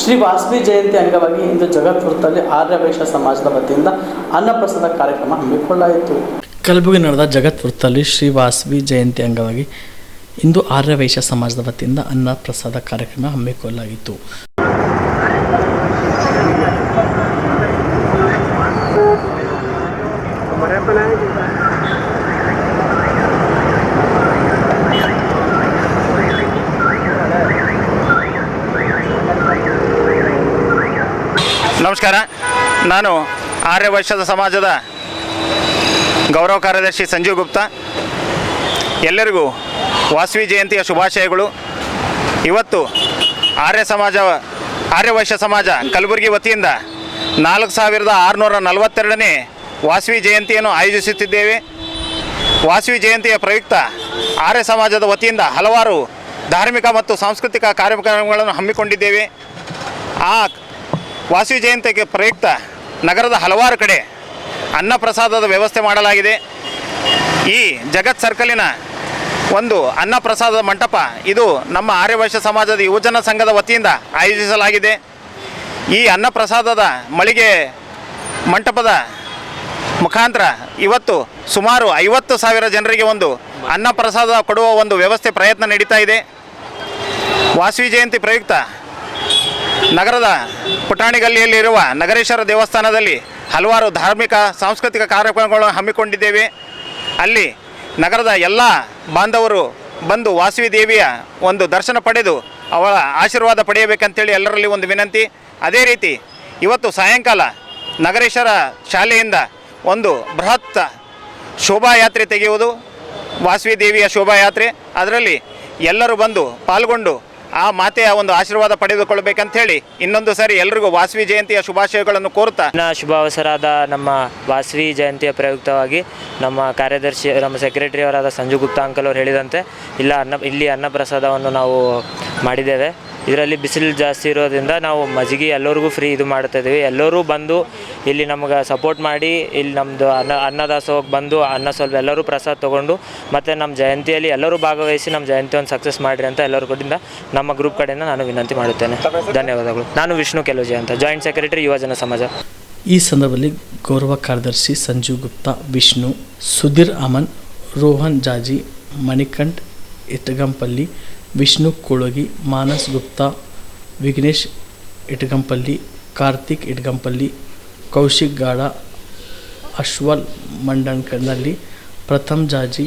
ಶ್ರೀ ವಾಸವಿ ಜಯಂತಿ ಅಂಗವಾಗಿ ಇಂದು ಜಗತ್ಪುರದಲ್ಲಿ ಆರ್ಯವೈಶ್ಯ ಸಮಾಜದ ವತಿಯಿಂದ ಅನ್ನಪ್ರಸಾದ ಕಾರ್ಯಕ್ರಮ ಹಮ್ಮಿಕೊಳ್ಳಲಾಯಿತು ಕಲಬುರಗಿ ನಡೆದ ಜಗತ್ಪುರದಲ್ಲಿ ಶ್ರೀ ವಾಸವಿ ಜಯಂತಿ ಅಂಗವಾಗಿ ಇಂದು ಆರ್ಯವೈಶ್ಯ ಸಮಾಜದ ವತಿಯಿಂದ ಅನ್ನಪ್ರಸಾದ ಕಾರ್ಯಕ್ರಮ ಹಮ್ಮಿಕೊಳ್ಳಲಾಗಿತ್ತು. ನಮಸ್ಕಾರ. ನಾನು ಆರ್ಯ ವೈಶ್ಯದ ಸಮಾಜದ ಗೌರವ ಕಾರ್ಯದರ್ಶಿ ಸಂಜೀವ್ ಗುಪ್ತಾ. ಎಲ್ಲರಿಗೂ ವಾಸವಿ ಜಯಂತಿಯ ಶುಭಾಶಯಗಳು. ಇವತ್ತು ಆರ್ಯ ಸಮಾಜ ಆರ್ಯವೈಶ್ಯ ಸಮಾಜ ಕಲಬುರಗಿ ವತಿಯಿಂದ ನಾಲ್ಕು ಸಾವಿರದ ಆರುನೂರ ನಲವತ್ತೆರಡನೇ ವಾಸವಿ ಜಯಂತಿಯನ್ನು ಆಯೋಜಿಸುತ್ತಿದ್ದೇವೆ. ವಾಸವಿ ಜಯಂತಿಯ ಪ್ರಯುಕ್ತ ಆರ್ಯ ಸಮಾಜದ ವತಿಯಿಂದ ಹಲವಾರು ಧಾರ್ಮಿಕ ಮತ್ತು ಸಾಂಸ್ಕೃತಿಕ ಕಾರ್ಯಕ್ರಮಗಳನ್ನು ಹಮ್ಮಿಕೊಂಡಿದ್ದೇವೆ. ಆ ವಾಸವಿ ಜಯಂತಿಗೆ ಪ್ರಯುಕ್ತ ನಗರದ ಹಲವಾರು ಕಡೆ ಅನ್ನಪ್ರಸಾದದ ವ್ಯವಸ್ಥೆ ಮಾಡಲಾಗಿದೆ. ಈ ಜಗತ್ ಸರ್ಕಲಿನ ಒಂದು ಅನ್ನಪ್ರಸಾದದ ಮಂಟಪ ಇದು ನಮ್ಮ ಆರ್ಯವೈಶ್ಯ ಸಮಾಜದ ಯುವಜನ ಸಂಘದ ವತಿಯಿಂದ ಆಯೋಜಿಸಲಾಗಿದೆ. ಈ ಅನ್ನಪ್ರಸಾದದ ಮಳಿಗೆ ಮಂಟಪದ ಮುಖಾಂತರ ಇವತ್ತು ಸುಮಾರು ಐವತ್ತು ಸಾವಿರ ಜನರಿಗೆ ಒಂದು ಅನ್ನಪ್ರಸಾದ ಕೊಡುವ ಒಂದು ವ್ಯವಸ್ಥೆ ಪ್ರಯತ್ನ ನಡೀತಾ ಇದೆ. ವಾಸವಿ ಜಯಂತಿ ಪ್ರಯುಕ್ತ ನಗರದ ಪುಟಾಣಿಗಲ್ಲಿಯಲ್ಲಿರುವ ನಗರೇಶ್ವರ ದೇವಸ್ಥಾನದಲ್ಲಿ ಹಲವಾರು ಧಾರ್ಮಿಕ, ಸಾಂಸ್ಕೃತಿಕ ಕಾರ್ಯಕ್ರಮಗಳನ್ನು ಹಮ್ಮಿಕೊಂಡಿದ್ದೇವೆ. ಅಲ್ಲಿ ನಗರದ ಎಲ್ಲ ಬಾಂಧವರು ಬಂದು ವಾಸವಿ ದೇವಿಯ ಒಂದು ದರ್ಶನ ಪಡೆದು ಅವಳ ಆಶೀರ್ವಾದ ಪಡೆಯಬೇಕಂತೇಳಿ ಎಲ್ಲರಲ್ಲಿ ಒಂದು ವಿನಂತಿ. ಅದೇ ರೀತಿ ಇವತ್ತು ಸಾಯಂಕಾಲ ನಗರೇಶ್ವರ ಶಾಲೆಯಿಂದ ಒಂದು ಬೃಹತ್ ಶೋಭಾಯಾತ್ರೆ ತೆಗೆಯುವುದು. ವಾಸವಿ ದೇವಿಯ ಶೋಭಾಯಾತ್ರೆ. ಅದರಲ್ಲಿ ಎಲ್ಲರೂ ಬಂದು ಪಾಲ್ಗೊಂಡು ಆ ಮಾತೆಯ ಒಂದು ಆಶೀರ್ವಾದ ಪಡೆದುಕೊಳ್ಬೇಕಂತೇಳಿ ಇನ್ನೊಂದು ಸಾರಿ ಎಲ್ರಿಗೂ ವಾಸವಿ ಜಯಂತಿಯ ಶುಭಾಶಯಗಳನ್ನು ಕೋರುತ್ತಾ. ಶುಭಾವಸರಾದ ನಮ್ಮ ವಾಸವಿ ಜಯಂತಿಯ ಪ್ರಯುಕ್ತವಾಗಿ ನಮ್ಮ ಕಾರ್ಯದರ್ಶಿ, ನಮ್ಮ ಸೆಕ್ರೆಟರಿ ಅವರಾದ ಸಂಜು ಗುಪ್ತಾ ಅಂಕಲ್ ಅವರು ಹೇಳಿದಂತೆ, ಇಲ್ಲ ಅನ್ನ, ಇಲ್ಲಿ ಅನ್ನಪ್ರಸಾದವನ್ನು ನಾವು ಮಾಡಿದ್ದೇವೆ. ಇದರಲ್ಲಿ ಬಿಸಿಲು ಜಾಸ್ತಿ ಇರೋದ್ರಿಂದ ನಾವು ಮಜ್ಜಿಗೆ ಎಲ್ಲರಿಗೂ ಫ್ರೀ ಇದು ಮಾಡ್ತಾ ಇದ್ದೀವಿ. ಎಲ್ಲರೂ ಬಂದು ಇಲ್ಲಿ ನಮ್ಗೆ ಸಪೋರ್ಟ್ ಮಾಡಿ, ಇಲ್ಲಿ ನಮ್ಮದು ಅನ್ನ ಅನ್ನದಾಸೋಗಿ ಬಂದು ಅನ್ನ ಸ್ವಲ್ಪ ಎಲ್ಲರೂ ಪ್ರಸಾದ ತೊಗೊಂಡು, ಮತ್ತು ನಮ್ಮ ಜಯಂತಿಯಲ್ಲಿ ಎಲ್ಲರೂ ಭಾಗವಹಿಸಿ ನಮ್ಮ ಜಯಂತಿ ಒಂದು ಸಕ್ಸಸ್ ಮಾಡಿರಿ ಅಂತ ಎಲ್ಲರ ಕಡೆಯಿಂದ ನಮ್ಮ ಗ್ರೂಪ್ ಕಡೆಯಿಂದ ನಾನು ವಿನಂತಿ ಮಾಡುತ್ತೇನೆ. ಧನ್ಯವಾದಗಳು. ನಾನು ವಿಷ್ಣು ಕೆಲೋಜಿ ಅಂತ ಜಾಯಿಂಟ್ ಸೆಕ್ರೆಟರಿ ಯುವಜನ ಸಮಾಜ. ಈ ಸಂದರ್ಭದಲ್ಲಿ ಗೌರವ ಕಾರ್ಯದರ್ಶಿ ಸಂಜು ಗುಪ್ತಾ, ವಿಷ್ಣು, ಸುಧೀರ್ ಅಮನ್, ರೋಹನ್ ಜಾಜಿ, ಮಣಿಕಂಠ್ ಇಟಗಂಪಲ್ಲಿ ವಿಷ್ಣು ಕುಳಗಿ ಮಾನಸ್ ಗುಪ್ತಾ ವಿಘ್ನೇಶ್ ಇಟಗಂಪಲ್ಲಿ ಕಾರ್ತಿಕ್ ಇಟಗಂಪಲ್ಲಿ ಕೌಶಿಕ್ ಗಾಡ ಅಶ್ವಲ್ ಮಂಡನ್ಕನಲ್ಲಿ ಪ್ರಥಮ್ ಜಾಜಿ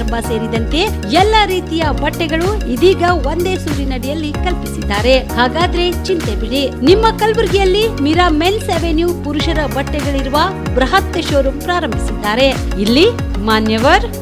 ಸೇರಿದಂತೆ ಎಲ್ಲ ರೀತಿಯ ಬಟ್ಟೆಗಳು ಇದೀಗ ಒಂದೇ ಸೂರಿನಡಿಯಲ್ಲಿ ಕಲ್ಪಿಸಿದ್ದಾರೆ. ಹಾಗಾದ್ರೆ ಚಿಂತೆ ಬಿಡಿ. ನಿಮ್ಮ ಕಲಬುರಗಿಯಲ್ಲಿ ಮಿರಾ ಮೆನ್ಸ್ ಅವೆನ್ಯೂ ಪುರುಷರ ಬಟ್ಟೆಗಳಿರುವ ಬೃಹತ್ ಶೋರೂಮ್ ಪ್ರಾರಂಭಿಸಿದ್ದಾರೆ. ಇಲ್ಲಿ Manyavar